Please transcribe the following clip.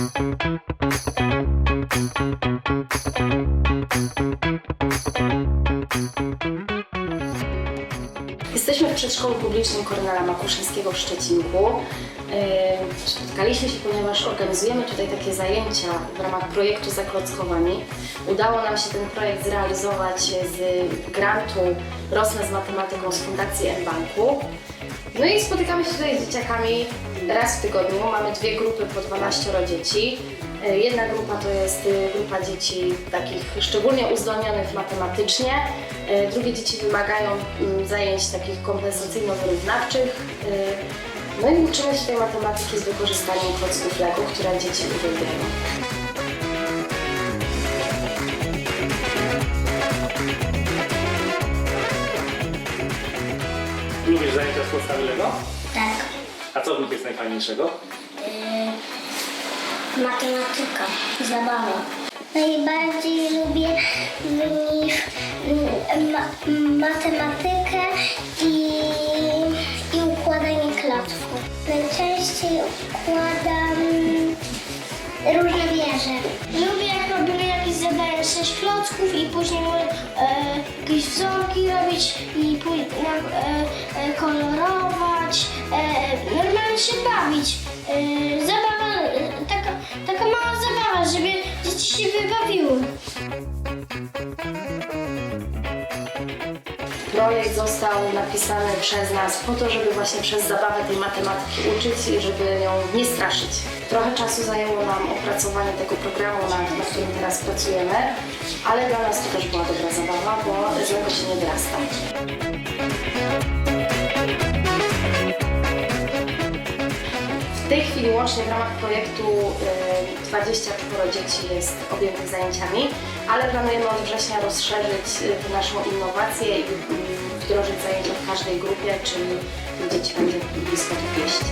Thank you. Jesteśmy w przedszkolu publicznym Kornela Makuszyńskiego w Szczecinku. Yy, Spotkaliśmy się, ponieważ organizujemy tutaj takie zajęcia w ramach projektu Zaklockowani. Udało nam się ten projekt zrealizować z grantu Rosnę z matematyką z Fundacji M-Banku. No i spotykamy się tutaj z dzieciakami raz w tygodniu. Mamy dwie grupy po 12 dzieci. E, Jedna grupa to jest e, grupa dzieci takich szczególnie uzdolnionych matematycznie. E, Drugie dzieci wymagają mm, zajęć takich kompensacyjno-wyrównawczych. No i uczymy się tej matematyki z wykorzystaniem klocków Lego, które dzieci uwielbiają. Lubisz zajęcia z podstawy Lego? Tak. A co w nich jest najfajniejszego? Matematyka, zabawa. Najbardziej lubię w nich ma, matematykę i, i układanie klocków. Najczęściej układam różne wieże. Lubię jak robimy jakieś zadania, sześć klocków i później e, jakieś wzorki robić i e, e, kolorować, e, normalnie się bawić. E, e, się wybawiły. Projekt został napisany przez nas po to, żeby właśnie przez zabawę tej matematyki uczyć i żeby ją nie straszyć. Trochę czasu zajęło nam opracowanie tego programu, nad, którym teraz pracujemy, ale dla nas to też była dobra zabawa, bo z niego się nie wyrasta. Tej chwili łącznie w ramach projektu y, 24 dzieci jest objętych zajęciami, ale planujemy od września rozszerzyć y, naszą innowację i y, wdrożyć zajęcia w każdej grupie, czyli dzieci będzie blisko 200.